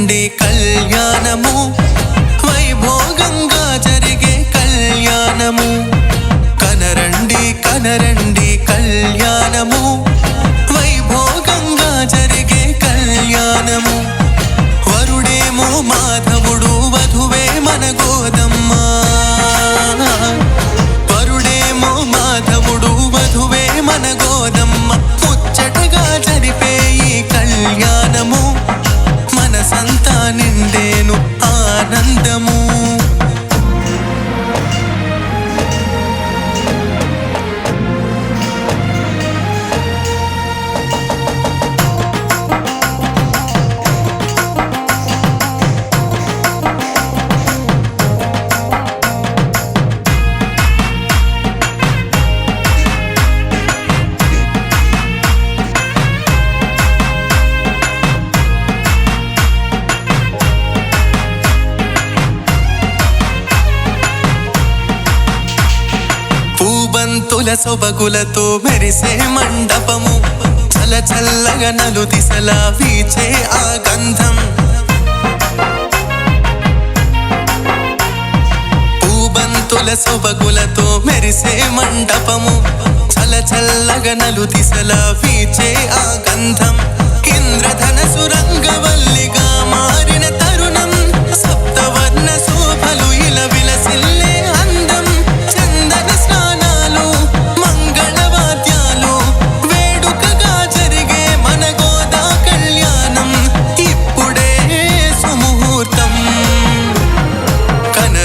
ఉండే కళ్యాణము వైభోగంగా జరిగే కళ్యాణము. కనరండి కనరండి కళ్యాణము వైభోగంగా జరిగే కళ్యాణము. వరుడేమో మాధవుడు పంతుల సొబగులతో మెరిసే మండపము. చల చల్లగా నలు దిశలా వీచే ఆ గంధం. పూబంతుల సొబగులతో మెరిసే మండపము. చల చల్లగా నలు దిశలా వీచే ఆ గంధం.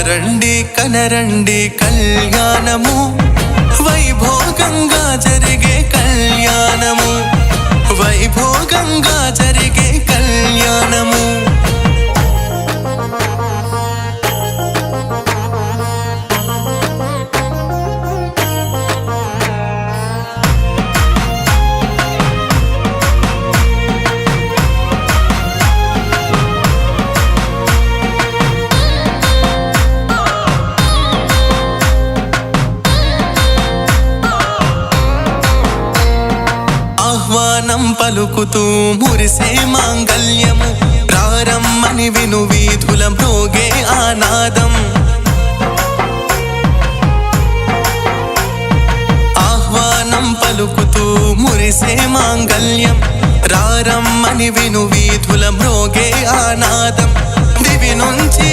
రండి కనరండి కళ్యాణము. వైభోగంగా జరిగే కళ్యాణము. వైభోగంగా జరిగే ఆహ్వానం పలుకుతూ మురిసే మాంగల్యము ప్రారమ్మని విను వీధుల మోగే ఆనాదం. ఆహ్వానం పలుకుతూ మురిసే మాంగళ్యం రారమ్మని విను వీధుల మ్రోగే ఆనాదం. దివి నుంచి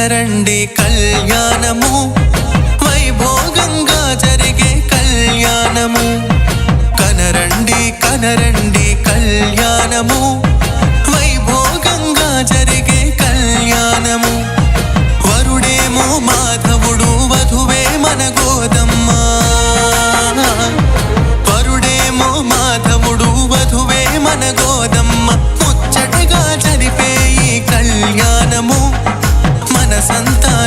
కనరండి కళ్యాణము. వైభోగంగా జరిగే కళ్యాణము. కనరండి కనరండి కళ్యాణము. వైభోగంగా జరిగే కళ్యాణము. వరుడేమో మాధవుడు వధువే మన గోదమ్మ. వరుడేమో మాధవుడు వధువే మన గోదమ్మ.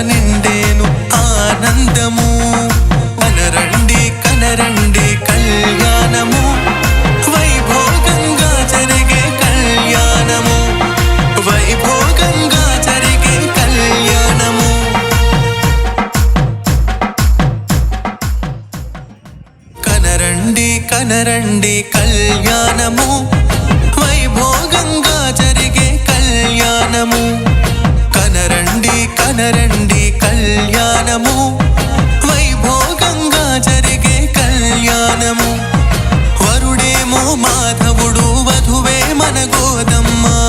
నిండేను ఆనందము. కనరండి కనరండి కళ్యాణము. వైభోగంగా జరిగే కళ్యాణము. వైభోగంగా జరిగే కళ్యాణము. కనరండి కనరండి కళ్యాణము. వైభోగంగా జరిగే కళ్యాణము. కనరండి కళ్యాణము. వైభోగంగా జరిగే కళ్యాణము. వరుడేమో మాధవుడు వధువే మన గోదమ్మ.